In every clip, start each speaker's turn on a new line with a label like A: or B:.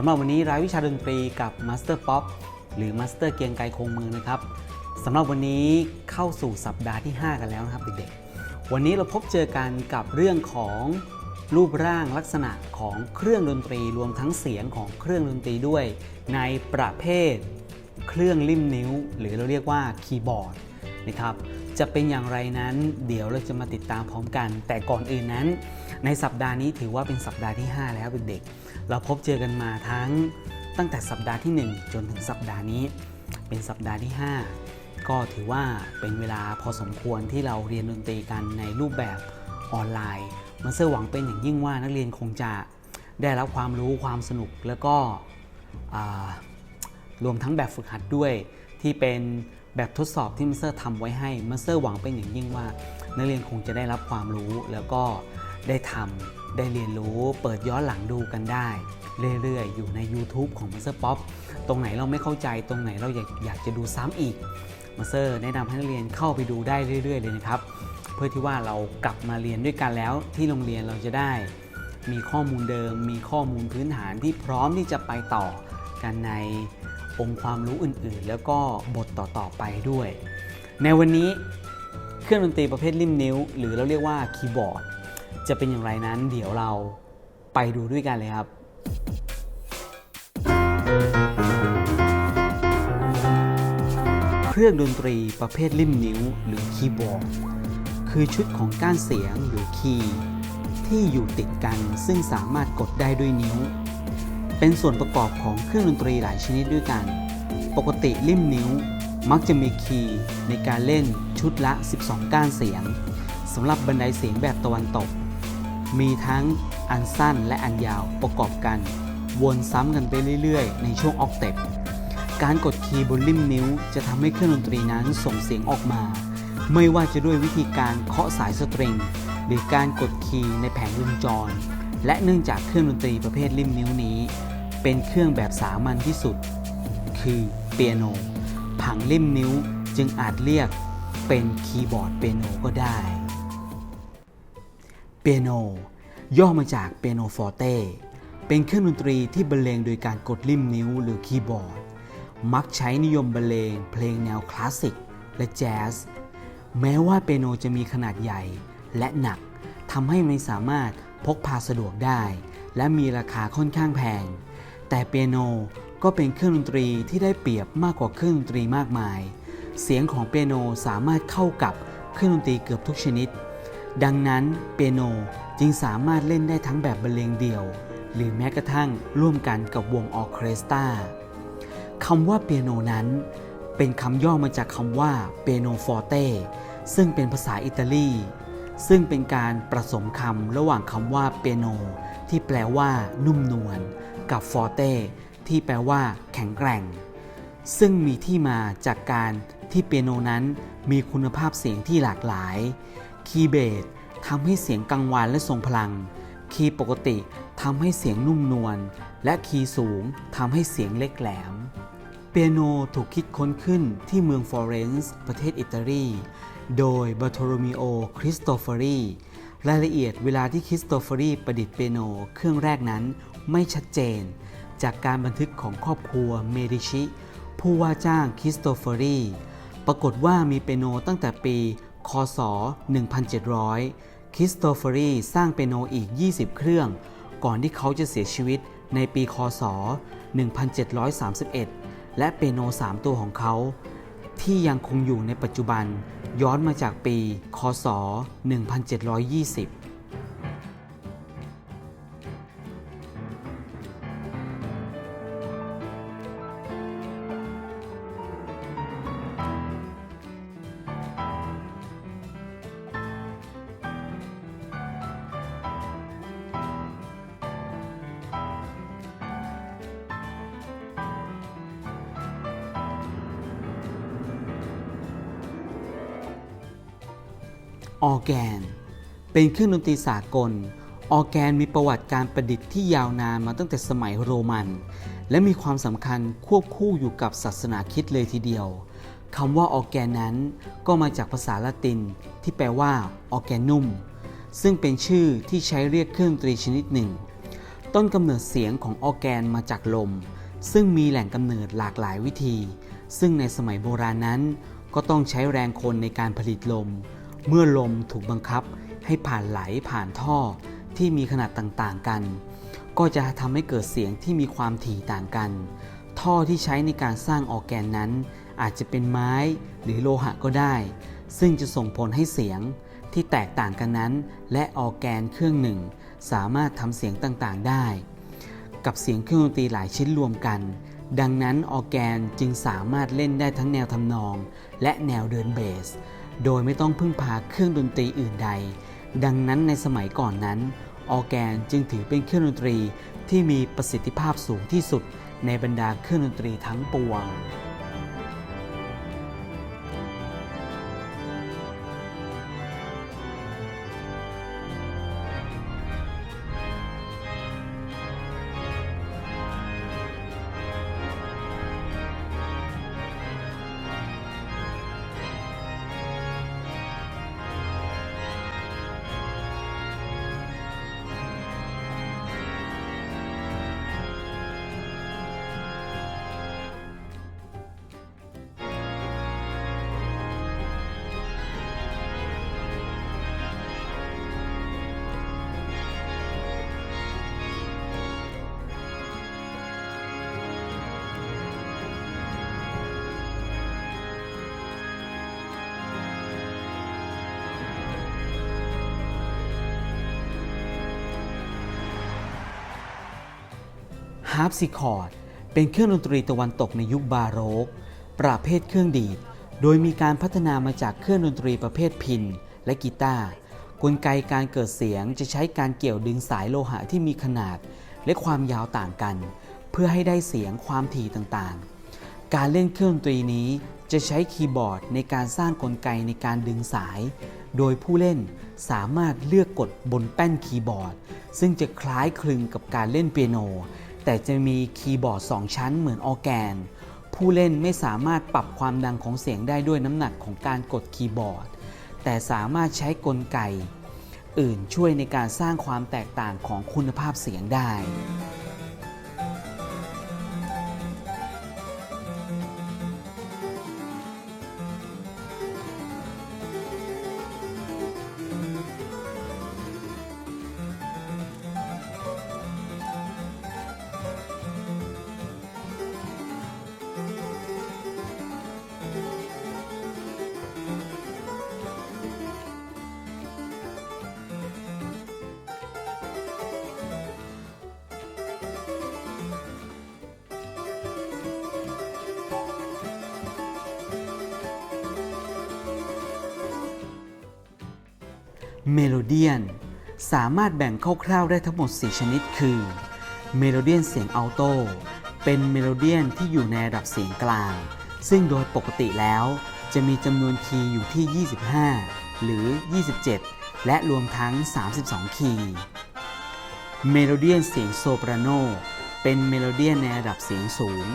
A: สำหรับวันนี้รายวิชาดนตรีกับมาสเตอร์ป๊อปหรือมาสเตอร์เกียงไกรคงมือนะครับสำหรับวันนี้เข้าสู่สัปดาห์ที่ 5 กันแล้วนะครับเด็กๆ วันนี้เราพบเจอกันกับเรื่องของรูปร่างลักษณะของเครื่องดนตรีรวมทั้งเสียงของเครื่องดนตรีด้วย ในประเภท เครื่องริมนิ้ว หรือเราเรียกว่าคีย์บอร์ดนะครับจะเป็นอย่างไรนั้นเดี๋ยวเราจะมาติดตามพร้อมกัน แต่ก่อนอื่นนั้น ในสัปดาห์นี้ถือว่าเป็นสัปดาห์ที่ 5 แล้วเด็กๆ เราพบเจอกันมาทั้งตั้งแต่สัปดาห์ที่ 1 จนถึงสัปดาห์นี้ เป็นสัปดาห์ที่ 5 ก็ถือว่าเป็นเวลาพอสมควรที่เราเรียนดนตรีกันในรูปแบบออนไลน์มาเซอร์หวังเป็นอย่างยิ่งว่านักเรียนคงจะได้รับความรู้ความสนุกแล้วก็รวมทั้งแบบฝึกหัดด้วย ที่เป็นแบบทดสอบที่มาสเตอร์ทำไว้ให้มาสเตอร์หวังเป็นอย่างยิ่งว่า นักเรียนคงจะได้รับความรู้แล้วก็ได้ทำ ได้เรียนรู้เปิดย้อนหลังดูกันได้ เรื่อยๆ อยู่ใน YouTube ของ Master Pop ตรงไหนเราไม่เข้าใจตรงไหนเราอยากอยากจะดูซ้ำอีกมาสเตอร์แนะนำให้นักเรียนเข้าไปดูได้เรื่อยๆ เลยนะครับ เพื่อที่ว่าเรากลับมาเรียนด้วยกันแล้ว ที่โรงเรียนเราจะได้ มีข้อมูลเดิม มีข้อมูลพื้นฐานที่พร้อมที่จะไปต่อกันในองค์ความรู้อื่นๆ แล้วก็บทต่อๆไปด้วย ในวันนี้เครื่องดนตรีประเภทริมนิ้ว หรือเราเรียกว่าคีย์บอร์ด จะเป็นอย่างไรนั้นเดี๋ยวเราไปดูด้วยกันเลยครับ เครื่องดนตรีประเภทริมนิ้วหรือคีย์บอร์ดคือชุดของก้านเสียงหรือคีย์ที่อยู่ติดกันซึ่งสามารถกดได้ด้วยนิ้ว เป็นส่วนประกอบของเครื่องดนตรีหลายชนิดด้วยกัน ปกติริมนิ้วมักจะมีคีย์ในการเล่นชุดละ 12 ก้านเสียงำหรับบันไดเสียงแบบตะวันตก มีทั้งอันสั้นและอันยาวประกอบกัน วนซ้ำกันไปเรื่อยๆ ในช่วงออกเต็ปการกดคีย์บนริมนิ้ว จะทำให้เครื่องดนตรีนั้นส่งเสียงออกมา ไม่ว่าจะด้วยวิธีการเคาะสายสตริง หรือการกดคีย์ในแผงวงจร และเนื่องจากเครื่องดนตรีประเภทริมนิ้วนี้ เป็นเครื่องแบบสามัญที่สุด คือเปียโน ผังริมนิ้วจึงอาจเรียกเป็นคีย์บอร์ดเปียโนก็ได้ ปียโน ย่อมาจากเปียโนฟอร์เตเป็นเครื่องดนตรีที่บรรเลงโดยการกดริมนิ้วหรือคีย์บอร์ด มักใช้นิยมบรรเลงเพลงแนวคลาสสิกและแจ๊สแม้ว่าเปียโนจะมีขนาดใหญ่และหนักทำให้ไม่สามารถพกพาสะดวกได้ และมีราคาค่อนข้างแพง แต่เปียโนก็เป็นเครื่องดนตรีที่ได้เปรียบมากกว่าเครื่องดนตรีมากมาย เสียงของเปียโนสามารถเข้ากับเครื่องดนตรีเกือบทุกชนิด ดังนั้นเปียโนจึงสามารถเล่นได้ทั้งแบบบรรเลงเดี่ยว หรือแม้กระทั่งร่วมกันกับวงออเคสตราคำว่าเปียโนนั้น เป็นคำย่อมาจากคำว่าเปียโนฟอร์เต้ซึ่งเป็นภาษาอิตาลี ซึ่งเป็นการประสมคำระหว่างคำว่าเปียโนที่แปลว่านุ่มนวลกับฟอร์เต้ที่แปลว่า แข็งแกร่ง ซึ่งมีที่มาจากการที่เปียโนนั้นมีคุณภาพเสียงที่หลากหลาย คีย์เบสทำให้เสียงกังวานและทรงพลัง คีย์ปกติทำให้เสียงนุ่มนวล และคีย์สูงทำให้เสียงเล็กแหลม เปียโนถูกคิดค้นขึ้นที่เมืองฟลอเรนซ์ประเทศอิตาลี โดยบาโทโรมิโอ คริสโตเฟอรีรายละเอียดเวลาที่คริสโตเฟอรีประดิษฐ์เปียโนเครื่องแรกนั้นไม่ชัดเจน จากการบันทึกของครอบครัวเมดิชิ ผู้ว่าจ้างคริสโตเฟอรีปรากฏว่ามีเปียโนตั้งแต่ปี คศ 1700 คริสโตเฟอรีสร้างเปียโนอีก 20 เครื่อง ก่อนที่เขาจะเสียชีวิตในปีคศ 1731 และเปียโน 3 ตัวของเขา ที่ยังคงอยู่ในปัจจุบันย้อนมาจากปี คศ 1720 ออร์แกน เป็นเครื่องดนตรีสากล ออร์แกนมีประวัติการประดิษฐ์ที่ยาวนานมาตั้งแต่สมัยโรมัน และมีความสำคัญควบคู่อยู่กับศาสนาคิดเลยทีเดียวคำว่าออร์แกนนั้นก็มาจากภาษาละตินที่แปลว่าออร์แกนุ่ม ซึ่งเป็นชื่อที่ใช้เรียกเครื่องดนตรีชนิดหนึ่ง ต้นกำเนิดเสียงของออร์แกนมาจากลม ซึ่งมีแหล่งกำเนิดหลากหลายวิธี ซึ่งในสมัยโบราณนั้น ก็ต้องใช้แรงคนในการผลิตลม เมื่อลมถูกบังคับให้ผ่านไหลผ่านท่อที่มีขนาดต่างๆกัน ก็จะทำให้เกิดเสียงที่มีความถี่ต่างกัน ท่อที่ใช้ในการสร้างออร์แกนนั้น อาจจะเป็นไม้หรือโลหะก็ได้ ซึ่งจะส่งผลให้เสียงที่แตกต่างกันนั้น และออร์แกนเครื่องหนึ่ง สามารถทำเสียงต่างๆได้ กับเสียงเครื่องดนตรีหลายชิ้นรวมกัน ดังนั้นออร์แกนจึงสามารถเล่นได้ทั้งแนวทำนอง และแนวเดินเบส โดยไม่ต้องพึ่งพาเครื่องดนตรีอื่นใด ดังนั้นในสมัยก่อนนั้น ออแกนจึงถือเป็นเครื่องดนตรีที่มีประสิทธิภาพสูงที่สุดในบรรดาเครื่องดนตรีทั้งปวงาร์ปซิคอร์ดเป็นเครื่องดนตรีตะวันตกในยุคบาโรก ประเภทเครื่องดีด โดยมีการพัฒนามาจากเครื่องดนตรีประเภทพินและกีตาร์กลไกการเกิดเสียงจะใช้การเกี่ยวดึงสายโลหะที่มีขนาดและความยาวต่างกัน เพื่อให้ได้เสียงความถี่ต่างๆ การเล่นเครื่องดนตรีนี้จะใช้คีย์บอร์ดในการสร้างกลไกในการดึงสาย โดยผู้เล่นสามารถเลือกกดบนแป้นคีย์บอร์ด ซึ่งจะคล้ายคลึงกับการเล่นเปียโน แต่จะมีคีย์บอร์ด 2 ชั้นเหมือนออแกน ผู้เล่นไม่สามารถปรับความดังของเสียงได้ด้วยน้ำหนักของการกดคีย์บอร์ด แต่สามารถใช้กลไก อื่นช่วยในการสร้างความแตกต่างของคุณภาพเสียงได้ เมโลเดียนสามารถแบ่งคร่าวๆได้ทั้งหมด 4 ชนิดคือเมโลเดียนเสียงอัลโตเป็นเมโลเดียนที่อยู่ในระดับเสียงกลาง ซึ่งโดยปกติแล้ว จะมีจำนวนคีย์อยู่ที่ 25 หรือ 27 และรวมทั้ง 32 คีย์เมโลเดียนเสียงโซปราโนเป็นเมโลเดียนในระดับเสียงสูง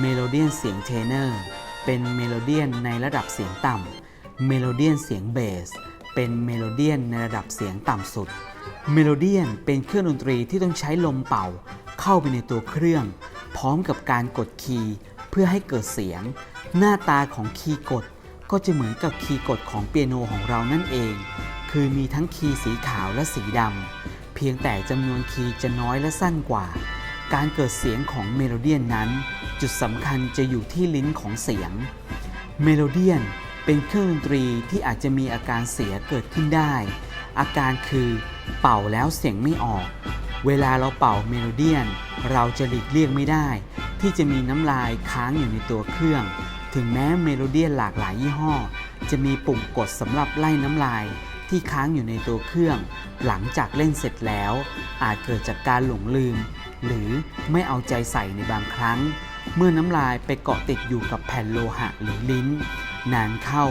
A: เมโลเดียนเสียงเทเนอร์ เป็นเมโลเดียนในระดับเสียงต่ำ เมโลเดียนเสียงเบส เป็นเมโลเดียนในระดับเสียงต่ำสุด เมโลเดียนเป็นเครื่องดนตรีที่ต้องใช้ลมเป่า เข้าไปในตัวเครื่อง พร้อมกับการกดคีย์เพื่อให้เกิดเสียง หน้าตาของคีย์กดก็จะเหมือนกับคีย์กดของเปียโนของเรานั่นเอง คือมีทั้งคีย์สีขาวและสีดำ เพียงแต่จำนวนคีย์จะน้อยและสั้นกว่า การเกิดเสียงของเมโลเดียนนั้น จุดสำคัญจะอยู่ที่ลิ้นของเสียง เมโลเดียน เป็นเครื่องดนตรีที่อาจจะมีอาการเสียเกิดขึ้นได้ อาการคือเป่าแล้วเสียงไม่ออก เวลาเราเป่าเมโลเดียน เราจะหลีกเลี่ยงไม่ได้ ที่จะมีน้ำลายค้างอยู่ในตัวเครื่อง ถึงแม้เมโลเดียนหลากหลายยี่ห้อ จะมีปุ่มกดสำหรับไล่น้ำลายที่ค้างอยู่ในตัวเครื่อง หลังจากเล่นเสร็จแล้ว อาจเกิดจากการหลงลืม หรือไม่เอาใจใส่ในบางครั้ง เมื่อน้ำลายไปเกาะติดอยู่กับแผ่นโลหะหรือลิ้น นานเข้า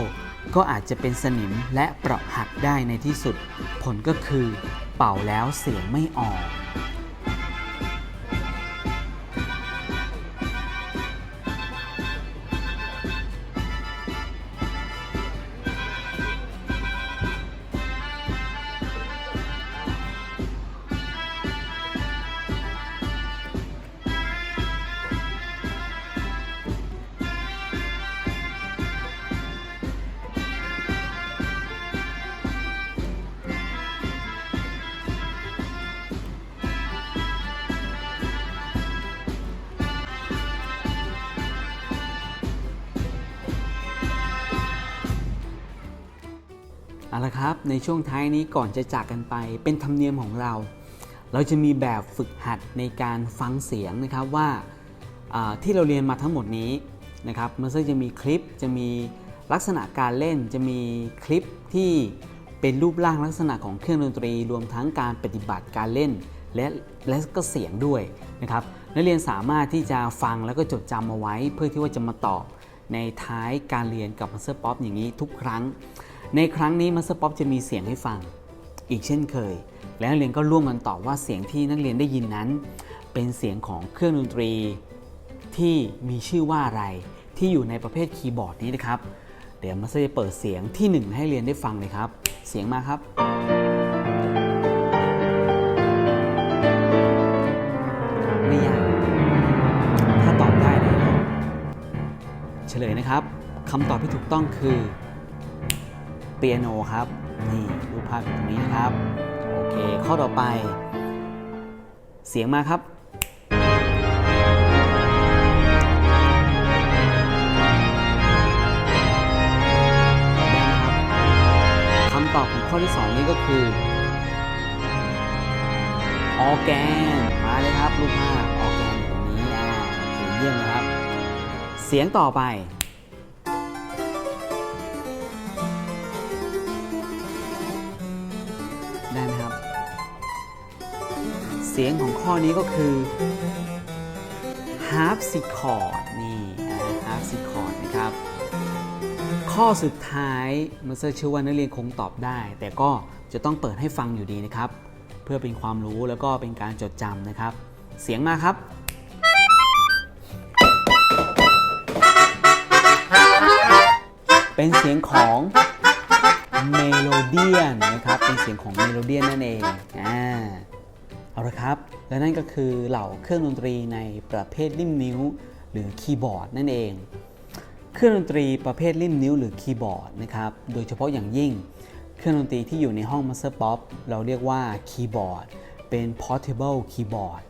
A: ก็อาจจะเป็นสนิมและเปราะหักได้ในที่สุด ผลก็คือ เป่าแล้วเสียงไม่ออก ในช่วงท้ายนี้ก่อนจะจากกันไป เป็นธรรมเนียมของเรา เราจะมีแบบฝึกหัดในการฟังเสียงนะครับว่าที่เราเรียนมาทั้งหมดนี้นะครับมันจะมีคลิปจะมีลักษณะการเล่นจะมีคลิปที่เป็นรูปร่างลักษณะของเครื่องดนตรี รวมทั้งการปฏิบัติการเล่น และและก็เสียงด้วยนะครับนักเรียนสามารถที่จะฟังแล้วก็จดจำเอาไว้ เพื่อที่ว่าจะมาตอบในท้ายการเรียนกับ Master Pop อย่างนี้ทุกครั้ง ในครั้งนี้ Master Pop จะมีเสียงให้ฟัง อีกเช่นเคย และนักเรียนก็ร่วมกันตอบว่าเสียงที่นักเรียนได้ยินนั้น เป็นเสียงของเครื่องดนตรี ที่มีชื่อว่าอะไรที่อยู่ในประเภทคีย์บอร์ดนี้นะครับ เดี๋ยวมาสเตอร์จะเปิดเสียงที่หนึ่งให้เรียนได้ฟังเลยครับ เสียงมาครับไม่ยากถ้าตอบได้เลยเฉลยนะครับคำตอบที่ถูกต้องคือ ปียโนครับ นี่รูปภาพตรงนี้นะครับ โอเค ข้อต่อไป เสียงมาครับด้นะครับ คำตอบของข้อที่ 2 นี้ก็คือออแกน มาเลยครับรูปภาพออแกนตรงนี้อ่าโอเคเยี่ยมนะครับ เสียงต่อไป เสียงของข้อนี้ก็คือ harpsichord นี่อ่า harpsichord นะครับ ข้อสุดท้ายมาสเตอร์เชื่อว่านักเรียนคงตอบได้ แต่ก็จะต้องเปิดให้ฟังอยู่ดีนะครับ เพื่อเป็นความรู้แล้วก็เป็นการจดจำนะครับ เสียงมาครับเป็นเสียงของเมโลเดียนนะครับ เป็นเสียงของเมโลเดียนนั่นเองอ่า เอาละครับ และนั่นก็คือเหล่าเครื่องดนตรีในประเภทริมนิ้ว หรือคีย์บอร์ดนั่นเอง เครื่องดนตรีประเภทริมนิ้วหรือคีย์บอร์ดนะครับ โดยเฉพาะอย่างยิ่ง เครื่องดนตรีที่อยู่ในห้อง Master Pop เราเรียกว่าคีย์บอร์ด เป็น portable keyboard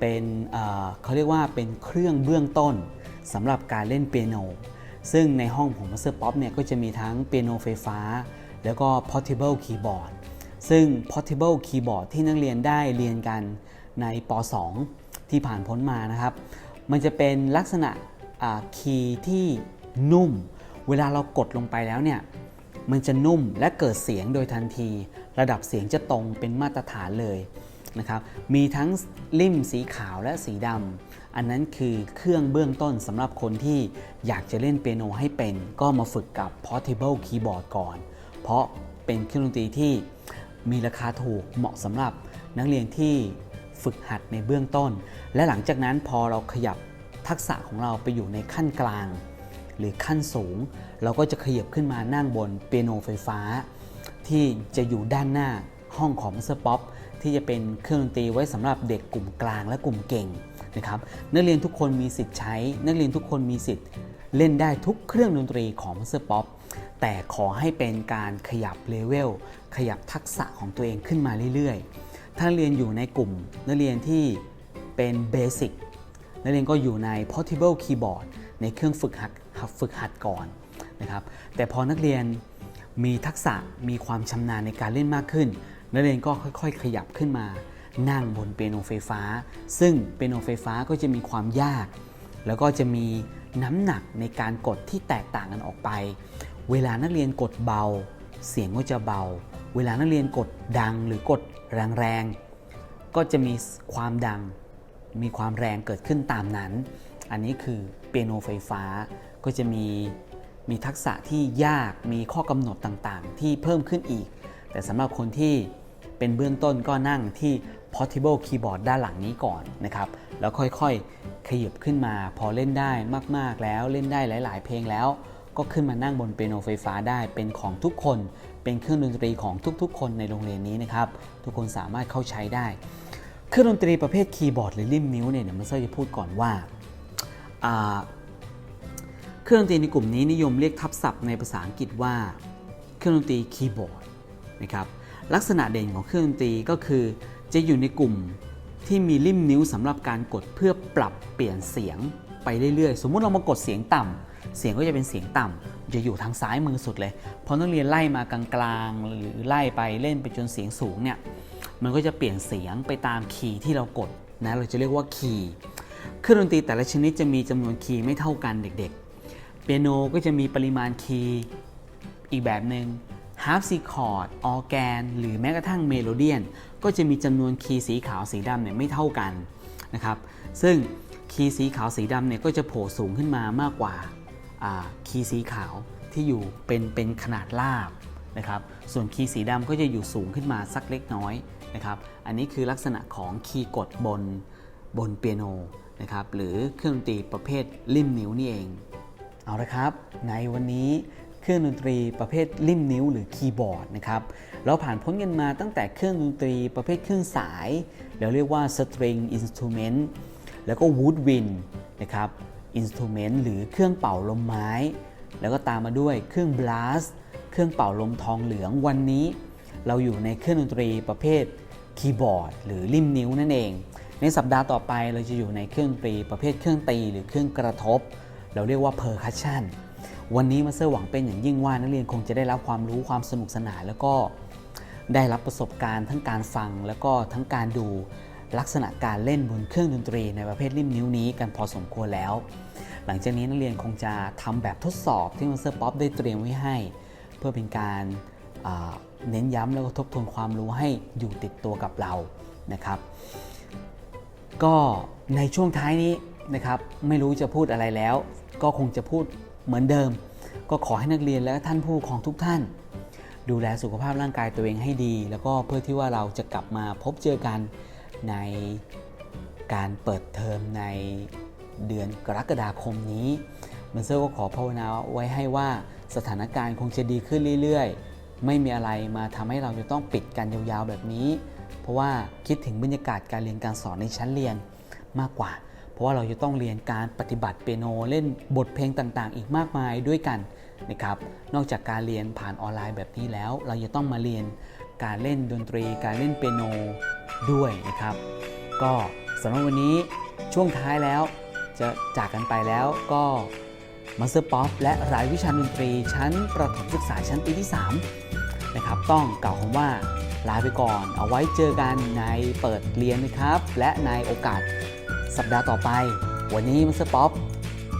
A: เป็นเเขาเรียกว่าเป็นเครื่องเบื้องต้นสำหรับการเล่นเปียโน ซึ่งในห้องของ Master Pop เนี่ยก็จะมีทั้งเปียโนไฟฟ้า แล้วก็ portable keyboard ซึ่ง portable keyboard ที่นักเรียนได้เรียนกันในป .2 ที่ผ่านพ้นมานะครับ มันจะเป็นลักษณะคีย์ที่นุ่ม เวลาเรากดลงไปแล้วเนี่ย มันจะนุ่มและเกิดเสียงโดยทันที ระดับเสียงจะตรงเป็นมาตรฐานเลยนะครับ มีทั้งลิ่มสีขาวและสีดำ อันนั้นคือเครื่องเบื้องต้นสำหรับคนที่อยากจะเล่นเปียโนให้เป็น ก็มาฝึกกับ Portable Keyboard ก่อน เพราะเป็นเครื่องดนตรีที่ มีราคาถูกเหมาะสำหรับนักเรียนที่ฝึกหัดในเบื้องต้น และหลังจากนั้นพอเราขยับทักษะของเราไปอยู่ในขั้นกลาง หรือขั้นสูง เราก็จะขยับขึ้นมานั่งบนเปียโนไฟฟ้า ที่จะอยู่ด้านหน้าห้องของ Master Pop ที่จะเป็นเครื่องดนตรีไว้สำหรับเด็กกลุ่มกลางและกลุ่มเก่งนะครับนักเรียนทุกคนมีสิทธิ์ใช้ นักเรียนทุกคนมีสิทธิ์ เล่นได้ทุกเครื่องดนตรีของ Master Pop แต่ขอให้เป็นการขยับเลเวลขยับทักษะของตัวเองขึ้นมาเรื่อยๆ ถ้าเรียนอยู่ในกลุ่มนักเรียนที่เป็นเบสิกนักเรียนก็อยู่ใน portable keyboard ในเครื่องฝึกหัดฝึกหัดก่อนนะครับ แต่พอนักเรียนมีทักษะมีความชำนาญในการเล่นมากขึ้น นักเรียนก็ค่อยๆ ขยับขึ้นมา นั่งบนเปียโนไฟฟ้า ซึ่งเปียโนไฟฟ้าก็จะมีความยาก แล้วก็จะมีน้ำหนักในการกดที่แตกต่างกันออกไป เวลานักเรียนกดเบา เสียงก็จะเบา เวลานักเรียนกดดังหรือกดแรงๆ ก็จะมีความดัง มีความแรงเกิดขึ้นตามนั้น อันนี้คือเปียโนไฟฟ้าก็จะมีมีทักษะที่ยากมีข้อกำหนดต่างๆ ที่เพิ่มขึ้นอีก แต่สำหรับคนที่เป็นเบื้องต้นก็นั่งที่ portable keyboard ด้านหลังนี้ก่อนนะครับ แล้วค่อยๆ ขยับขึ้นมา พอเล่นได้มากๆแล้วเล่นได้หลาย ๆ เพลงแล้ว ก็ขึ้นมานั่งบนเปียโนไฟฟ้าได้เป็นของทุกคน เป็นเครื่องดนตรีของทุกๆ คนในโรงเรียนนี้นะครับ ทุกคนสามารถเข้าใช้ได้ เครื่องดนตรีประเภทคีย์บอร์ดหรือริมนิ้วเนี่ยเดี๋ยวมันเซอร์จะพูดก่อนว่าอ่าเครื่องดนตรีในกลุ่มนี้นิยมเรียกทับศัพท์ในภาษาอังกฤษว่า เครื่องดนตรีคีย์บอร์ดนะครับลักษณะเด่นของเครื่องดนตรีก็คือ จะอยู่ในกลุ่มที่มีริมนิ้วสำหรับการกดเพื่อปรับเปลี่ยนเสียงไปเรื่อยๆ สมมุติเรามากดเสียงต่ำ เสียงก็จะเป็นเสียงต่ำจะอยู่ทางซ้ายมือสุดเลยพอนักเรียนไล่มากลางๆ หรือไล่ไปเล่นไปจนเสียงสูงเนี่ยมันก็จะเปลี่ยนเสียงไปตามคีย์ที่เรากดนะเราจะเรียกว่าคีย์เครื่องดนตรีแต่ละชนิดจะมีจำนวนคีย์ไม่เท่ากันเด็กๆ เปียโนก็จะมีปริมาณคีย์อีกแบบหนึง่ง harp c h o r d ออแกน หรือแม้กระทั่งเมโลเดียน ก็จะมีจำนวนคีย์สีขาวสีดำเนี่ยไม่เท่ากันนะครับ ซึ่งคีย์สีขาวสีดำเนี่ยก็จะโผล่สูงขึ้นมามากกว่า คีย์สีขาวที่อยู่เป็นเป็นขนาดราบนะครับ ส่วนคีย์สีดำก็จะอยู่สูงขึ้นมาสักเล็กน้อยนะครับ อันนี้คือลักษณะของคีย์กดบนบนเปียโนนะครับหรือเครื่องดนตรีประเภทริมนิ้วนี่เอง เอาละครับ ในวันนี้เครื่องดนตรีประเภทริมนิ้วหรือคีย์บอร์ดนะครับเราผ่านพ้นกันมาตั้งแต่เครื่องดนตรีประเภทเครื่องสายเราเรียกว่า string instrument แล้วก็ woodwind นะครับ instrument หรือเครื่องเป่าลมไม้ แล้วก็ตามมาด้วยเครื่อง blast เครื่องเป่าลมทองเหลืองวันนี้ เราอยู่ในเครื่องดนตรีประเภทคีย์บอร์ด หรือริมนิ้วนั่นเอง ในสัปดาห์ต่อไปเราจะอยู่ในเครื่องดนตรีประเภทเครื่องตีหรือเครื่องกระทบ เราเรียกว่า percussion วันนี้มาสเตอร์หวังเป็นอย่างยิ่งว่านักเรียนคงจะได้รับความรู้ความสนุกสนานแล้วก็ได้รับประสบการณ์ทั้งการฟังแล้วก็ทั้งการดูลักษณะการเล่นบนเครื่องดนตรีในประเภทริมนิ้วนี้กันพอสมควรแล้ว หลังจากนี้นักเรียนคงจะทำแบบทดสอบที่มาสเตอร์ป๊อปได้เตรียมไว้ให้ เพื่อเป็นการเน้นย้ำแล้วก็ทบทวนความรู้ให้อยู่ติดตัวกับเรานะครับ ก็ในช่วงท้ายนี้นะครับไม่รู้จะพูดอะไรแล้ว ก็คงจะพูดเหมือนเดิม ก็ขอให้นักเรียนและท่านผู้ปกครองทุกท่าน ดูแลสุขภาพร่างกายตัวเองให้ดี แล้วก็เพื่อที่ว่าเราจะกลับมาพบเจอกันในการเปิดเทอมใน เดือนกรกฎาคมนี้มันเซอร์ก็ขอภาวนาไว้ให้ว่าสถานการณ์คงจะดีขึ้นเรื่อยๆ ไม่มีอะไรมาทำให้เราจะต้องปิดกันยาวๆแบบนี้ เพราะว่าคิดถึงบรรยากาศการเรียนการสอนในชั้นเรียนมากกว่า เพราะว่าเราจะต้องเรียนการปฏิบัติเปียโนเล่นบทเพลงต่างๆ อีกมากมายด้วยกันนะครับ นอกจากการเรียนผ่านออนไลน์แบบนี้แล้ว เราจะต้องมาเรียนการเล่นดนตรี การเล่นเปียโนด้วยนะครับ ก็สำหรับวันนี้ช่วงท้ายแล้ว จะจากกันไปแล้วก็มาสเตอร์ป๊อปและรายวิชาดนตรีชั้นประถมศึกษาชั้นปีที่ 3 นะครับ ต้องกล่าวคำว่าลาไปก่อน เอาไว้เจอกันในเปิดเรียนนะครับ และในโอกาสสัปดาห์ต่อไป วันนี้มัสเตอร์ป๊อป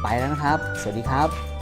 A: ไปแล้วนะครับ สวัสดีครับ